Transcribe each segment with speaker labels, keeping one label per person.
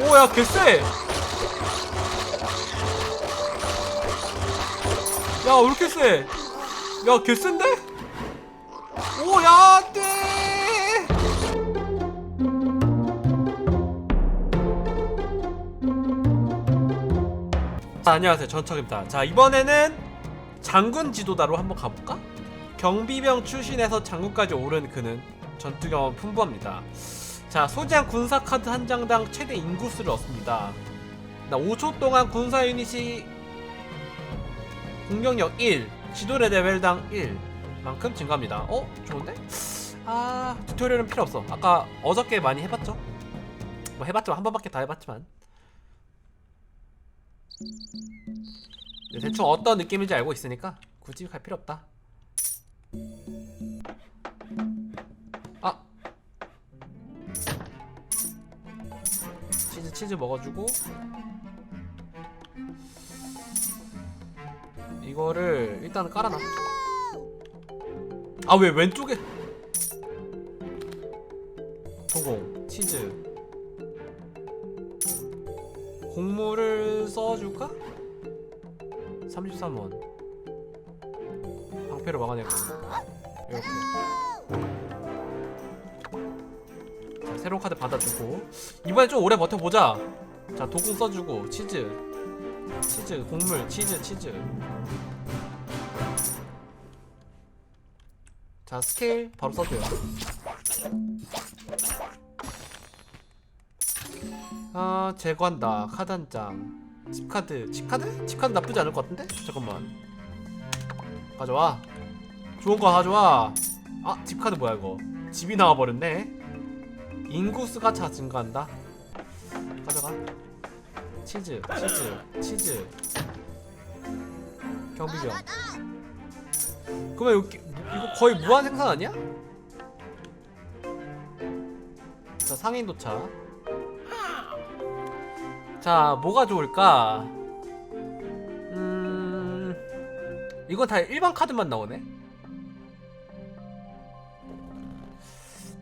Speaker 1: 오야 개쎄 야왜 이렇게 쎄? 야 개쎄인데? 오야 안돼 자 안녕하세요 전척입니다 자 이번에는 장군 지도다로 한번 가볼까? 경비병 출신에서 장군까지 오른 그는 전투 경험 풍부합니다 자 소지한 군사 카드 한 장당 최대 인구수를 얻습니다 나 5초 동안 군사 유닛이 공격력 1 지도 레벨당 1만큼 증가합니다 어? 좋은데? 아 튜토리얼은 필요 없어 아까 어저께 많이 해봤죠? 뭐 해봤지만 한 번밖에 다 해봤지만 네, 대충 어떤 느낌인지 알고 있으니까 굳이 갈 필요 없다 치즈 먹어주고. 이거를 일단 깔아놔. 아 왜 왼쪽에 소공 치즈. 곡물을 써줄까? 33원. 방패로 막아내고 이렇게 새로운 카드 받아주고. 이번에 좀 오래 버텨보자. 자 도공 써주고 치즈. 치즈 곡물 치즈 치즈. 자 스케일 바로 써줘요. 아 제거한다 카드 한장. 집카드 집카드? 집카드 나쁘지 않을 것 같은데? 잠깐만. 가져와. 좋은 거 가져와. 아 집카드 뭐야 이거? 집이 나와버렸네 인구수가 자 증가한다? 가져가. 치즈 치즈 치즈. 경비병 그러면 여기 이거 거의 무한 생산 아니야? 자 상인 도착. 자 뭐가 좋을까? 음 이건 다 일반 카드만 나오네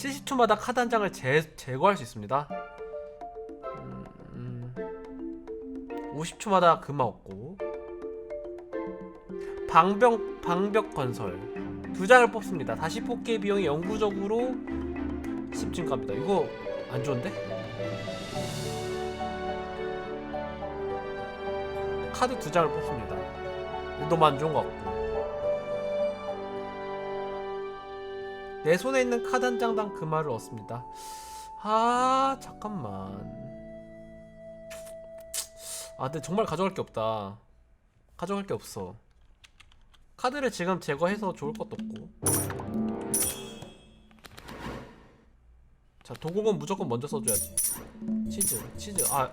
Speaker 1: 70초마다 카드 한 장을 제, 제거할 수 있습니다 음, 음. 50초마다 금화 얻고 방벽 방벽 건설 두 장을 뽑습니다. 다시 뽑기의 비용이 영구적으로 10 증가합니다. 이거 안 좋은데? 카드 두 장을 뽑습니다. 너무 안 좋은 것 같고. 내 손에 있는 카드 한 장당 금화를 얻습니다. 아 잠깐만. 아 근데 정말 가져갈 게 없다. 가져갈 게 없어. 카드를 지금 제거해서 좋을 것도 없고 자 도공은 무조건 먼저 써줘야지 치즈 치즈 아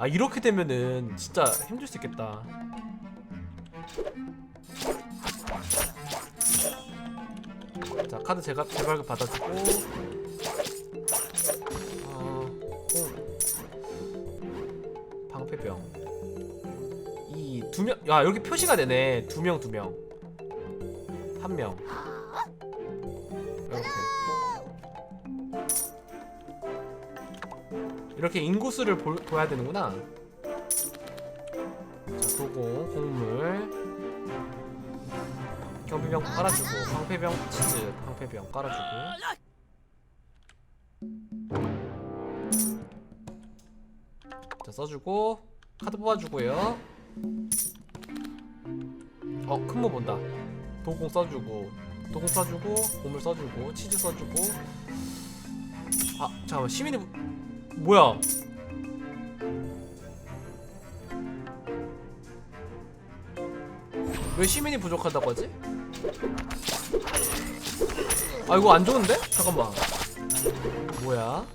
Speaker 1: 아 이렇게 되면은 진짜 힘들 수 있겠다 자 카드 제가 제발 받아주고 어, 공. 방패병 이 두 명, 야 여기 표시가 되네. 두 명, 두 명, 한 명. 이렇게 이렇게 인구수를 볼, 둬야 되는구나. 자, 도공, 곡물, 경비병 깔아주고, 방패병 치즈, 방패병 깔아주고. 자, 써주고 카드 뽑아주고요. 어, 큰모 본다. 도공 써주고, 도공 써주고, 고물 써주고, 치즈 써주고. 아, 잠깐만, 시민이 부- 뭐야? 왜 시민이 부족하다고 하지? 아, 이거 안 좋은데? 잠깐만. 뭐야?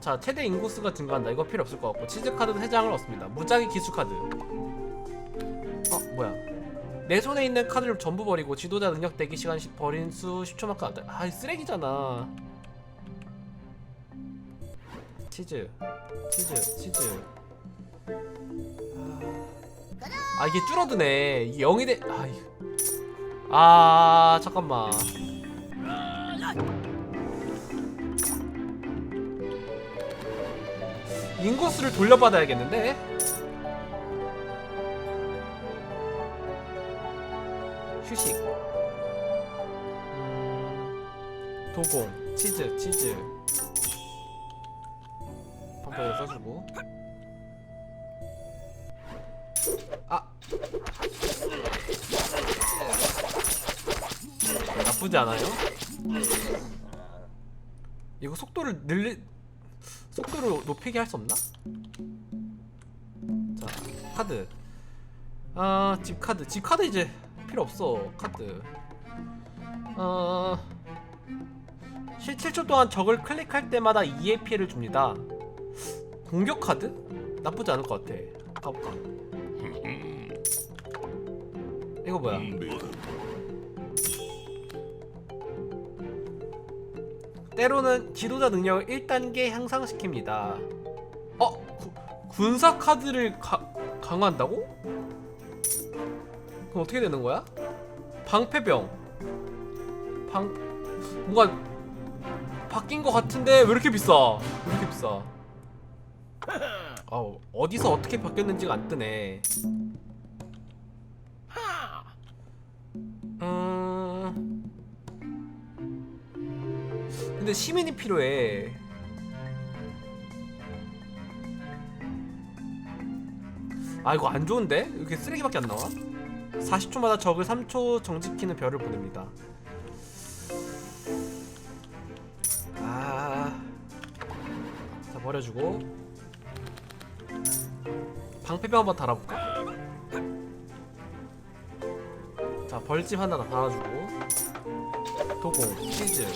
Speaker 1: 자, 최대 인구수가 증가한다. 이거 필요 없을 것 같고 치즈 카드 3장을 얻습니다. 무작위 기수 카드. 어, 뭐야? 내 손에 있는 카드를 전부 버리고 지도자 능력 대기 시간 시- 버린 수 10초만큼 안 돼. 아, 쓰레기잖아. 치즈, 치즈, 치즈. 아, 아 이게 줄어드네. 0이 돼.. 아, 이... 아 잠깐만. 인구수를 돌려받아야겠는데? 휴식. 음, 도공 치즈 치즈. 한번 써주고. 아. 나쁘지 않아요? 이거 속도를 늘리 속도를 높이게 할 수 없나? 자 카드. 아집 카드. 집 카드 이제 필요 없어 카드. 어실 7초 동안 적을 클릭할 때마다 2의 피해를 줍니다. 공격 카드? 나쁘지 않을 것 같아. 가볼까 이거 뭐야 때로는 지도자 능력을 1단계 향상시킵니다. 어? 구, 군사 카드를 가, 강화한다고? 그럼 어떻게 되는 거야? 방패병. 방 뭔가 바뀐 것 같은데 왜 이렇게 비싸? 왜 이렇게 비싸? 아 어디서 어떻게 바뀌었는지가 안 뜨네. 음. 근데 시민이 필요해. 아 이거 안 좋은데? 이렇게 쓰레기밖에 안 나와? 40초마다 적을 3초 정지키는 별을 보냅니다. 아, 자 버려주고 방패병 한번 달아볼까? 벌집 하나 더 달아주고 도공 치즈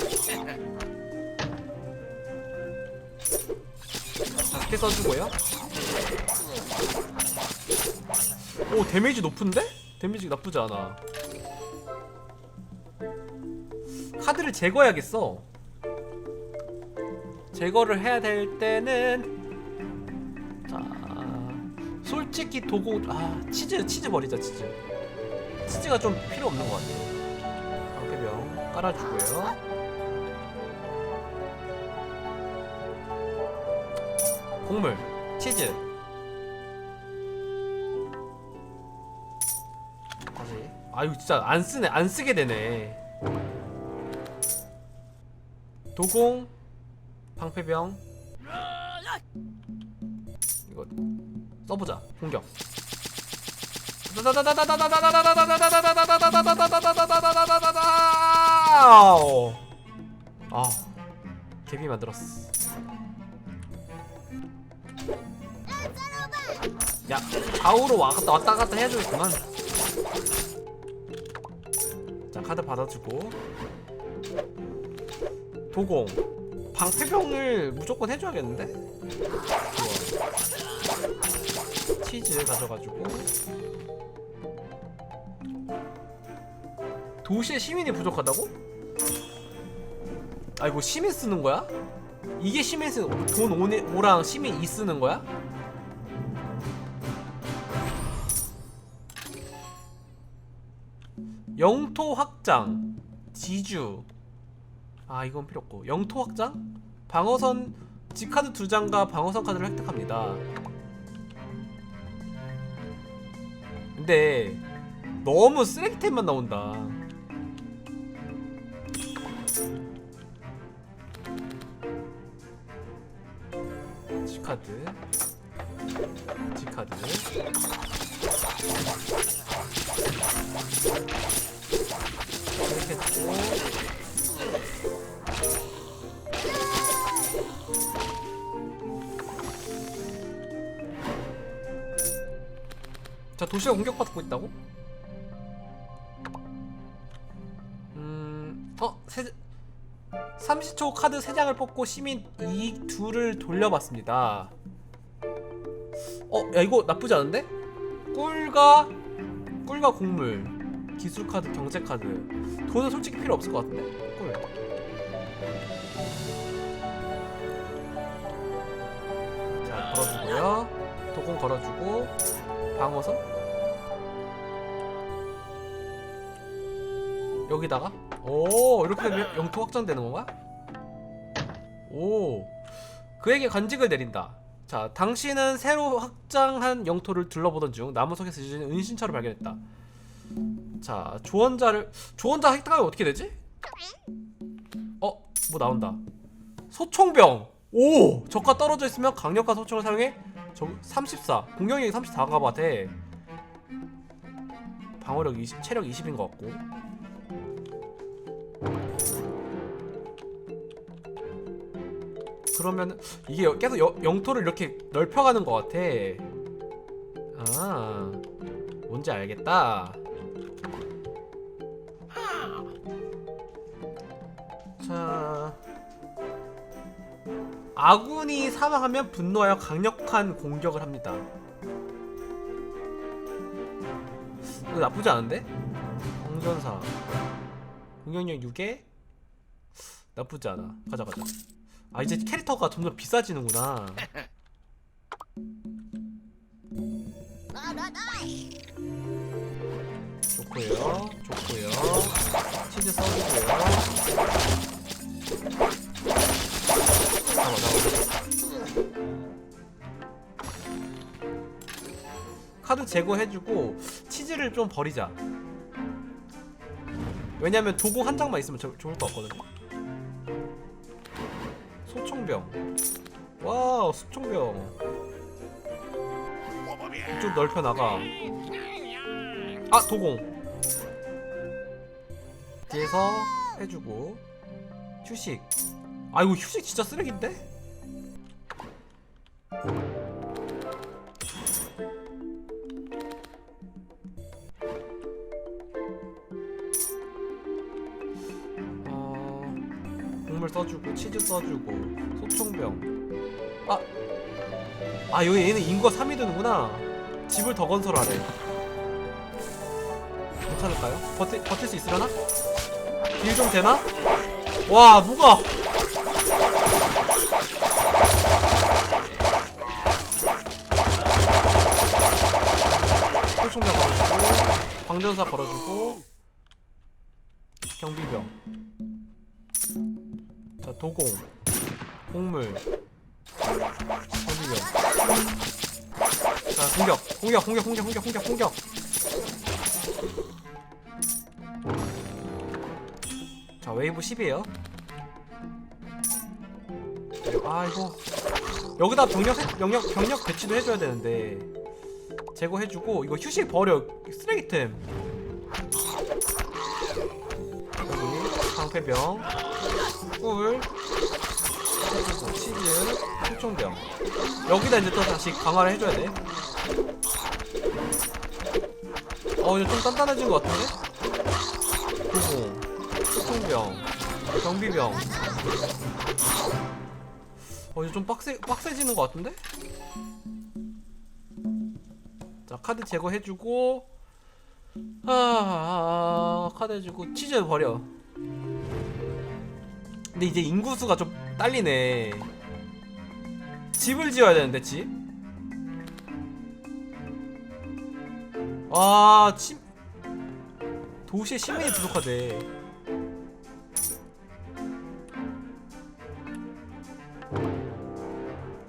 Speaker 1: 자, 스킬 써주고요. 오, 데미지 높은데? 데미지 나쁘지 않아. 카드를 제거해야겠어. 제거를 해야 될 때는 자, 솔직히 도구 아 치즈 치즈 버리자 치즈. 치즈가 좀 필요 없는 것 같아. 방패병 깔아주고요. 곡물 치즈. 다시. 아 이거 진짜 안 쓰네 안 쓰게 되네. 도공 방패병. 이거 써보자 공격 아 개비 만들었어. 야 좌우로 왔다 왔다 갔다 해야 되겠구만. 자 카드 받아주고. 도공. 방패병을 무조건 해줘야겠는데? 치즈 가져가지고 도시에 시민이 부족하다고? 아 이거 시민 쓰는 거야? 이게 시민 쓰는 돈 5랑 시민 2 쓰는 거야? 영토 확장 지주 아 이건 필요 없고 영토 확장 방어선 지카드 두 장과 방어선 카드를 획득합니다 근데 너무 쓰레기템만 나온다 지카드 지카드 이렇게 했고 자 도시가 공격받고 있다고? 음... 어? 세... 30초 카드 3장을 뽑고 시민 이 둘을 돌려봤습니다 어? 야 이거 나쁘지 않은데? 꿀과 꿀과 곡물 기술 카드, 경제 카드. 돈은 솔직히 필요 없을 것 같은데. 꿀. 자, 걸어주고요. 도공 걸어주고 방어선. 여기다가 오 이렇게 되면 영토 확장되는 건가? 오 그에게 관직을 내린다. 자, 당신은 새로 확장한 영토를 둘러보던 중 나무 속에서 지진 은신처를 발견했다. 자, 조언자를 조언자 획득하면 어떻게 되지? 어, 뭐 나온다. 소총병. 오, 적과 떨어져 있으면 강력한 소총을 사용해 저 34. 공격력이 34가 같아. 방어력 20, 체력 20인 것 같고. 그러면 이게 여- 계속 여- 영토를 이렇게 넓혀가는 것 같아. 아, 뭔지 알겠다. 자, 아군이 사망하면 분노하여 강력한 공격을 합니다. 이거 나쁘지 않은데? 광전사 공격력 6에 나쁘지 않아. 가자 가자. 아 이제 캐릭터가 점점 비싸지는구나. 좋고요, 좋고요. 치즈 써주고요. 잡아, 잡아. 카드 제거해주고 치즈를 좀 버리자. 왜냐면 도공 한 장만 있으면 저- 좋을 것 같거든. 소총병. 와우, 소총병. 좀 넓혀 나가. 아, 도공. 뒤에서 해주고 휴식. 아 이거 휴식 진짜 쓰레기인데? 치즈 써주고 소총병. 아, 아 여기 얘는 인구가 3이 되는구나. 집을 더 건설하래. 괜찮을까요? 버티, 버틸 수 있으려나? 딜 좀 되나? 와 누가 소총병 걸어주고 광전사 걸어주고 경비병 자 도공 곡물 경비병 자 공격 공격 공격 공격 공격 공격 공격. 자 웨이브 10이에요. 아 이거 여기다 병력 해- 병력 병력 배치도 해줘야 되는데 제거해주고 이거 휴식 버려 쓰레기템. 여기 방패병 꿀 해주고 치즈 소총병 여기다 이제 또 다시 강화를 해줘야 돼. 어 이제 좀 단단해진 것 같은데? 도공 소총병 경비병 어 이제 좀 빡세 빡세지는 것 같은데? 자 카드 제거해주고 아, 아, 아 카드 해주고 치즈 버려. 근데 이제 인구수가 좀 딸리네. 집을 지어야 되는데 집. 아 침. 도시에 시민이 부족하대.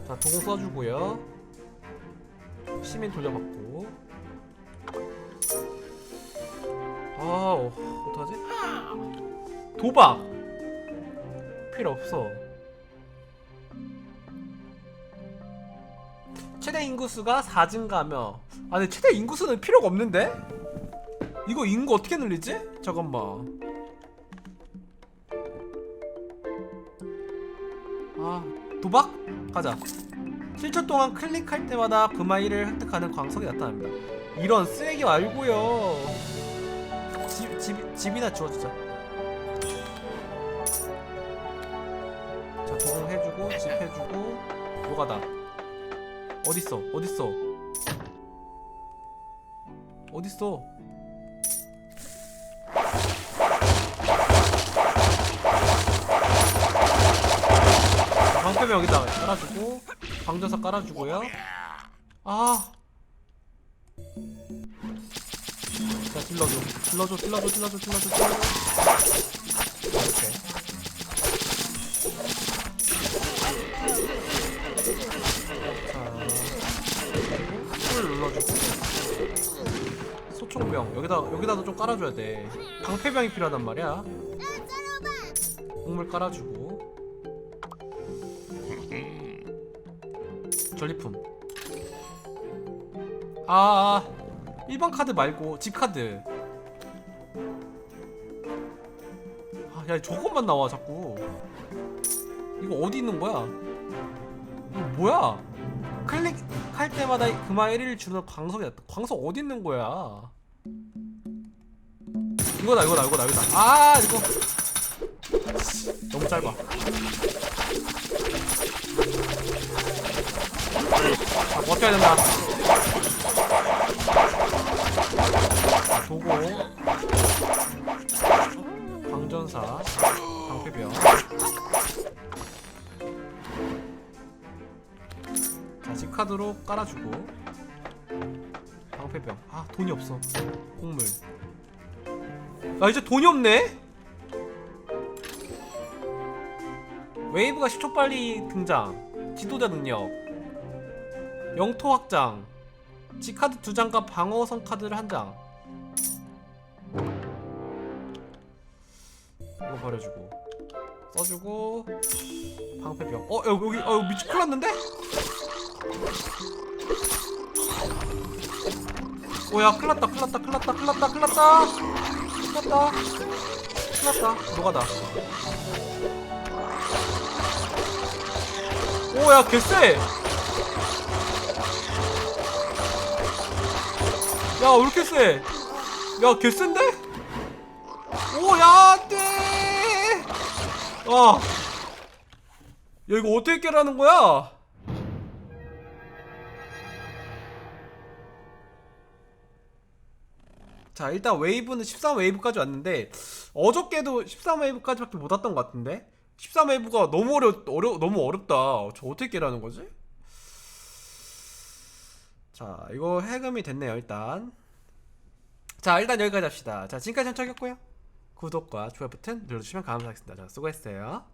Speaker 1: 자 도공 써주고요. 시민 돌려받고. 아 어, 어떡하지? 도박 필요 없어. 최대 인구수가 4 증가하며 아 근데 최대 인구수는 필요가 없는데? 이거 인구 어떻게 늘리지? 잠깐만 아 도박? 가자 7초 동안 클릭할 때마다 금화일을 획득하는 광석이 나타납니다 이런 쓰레기 말고요 집, 집, 집이나 지어주자 자 도공해주고 집 해주고. 노가다? 어딨어? 어딨어? 어딨어? 자, 방패병 여기다가 깔아주고 방전사 깔아주고요. 아! 자, 찔러줘. 찔러줘, 찔러줘, 찔러줘, 찔러줘, 찔러줘. 여기다 여기다도 좀 깔아줘야 돼. 방패병이 필요하단 말이야. 곡물 깔아주고. 전리품. 아, 아 일반 카드 말고 집 카드. 아 야 저것만 나와 자꾸. 이거 어디 있는 거야? 이거 뭐야? 클릭할 때마다 그마 1일 주는 광석이 광석 어디 있는 거야 이거다 이거다 이거다 이거다 아 이거. 너무 짧아. 아, 버텨야 된다. 자, 도고. 광전사. 방패병. 자 집카드로 깔아주고. 방패병. 아 돈이 없어. 곡물 아 이제 돈이 없네? 웨이브가 10초 빨리 등장. 지도자 능력. 영토 확장. 지카드 두 장과 방어성 카드를 한장. 이거 버려주고. 써주고. 방패병 어. 여기 여기 어 미치 큰일 났는데? 오야 큰일 났다 큰일 났다 큰일 났다 큰일 났다 큰일 났다 큰일 났다 큰일 났다 노가다 오 야 개쎄 야 왜 이렇게 쎄? 야 개쎄인데? 오야 안돼 아. 야 이거 어떻게 깨라는 거야? 자 일단 웨이브는 13웨이브까지 왔는데 어저께도 13웨이브까지밖에 못 왔던 것 같은데? 13웨이브가 너무 어려 어려 너무 어렵다. 저 어떻게 깨라는 거지? 자 이거 해금이 됐네요 일단. 자 일단 여기까지 합시다. 자 지금까지 전적이었고요. 구독과 좋아요 버튼 눌러주시면 감사하겠습니다. 자 수고했어요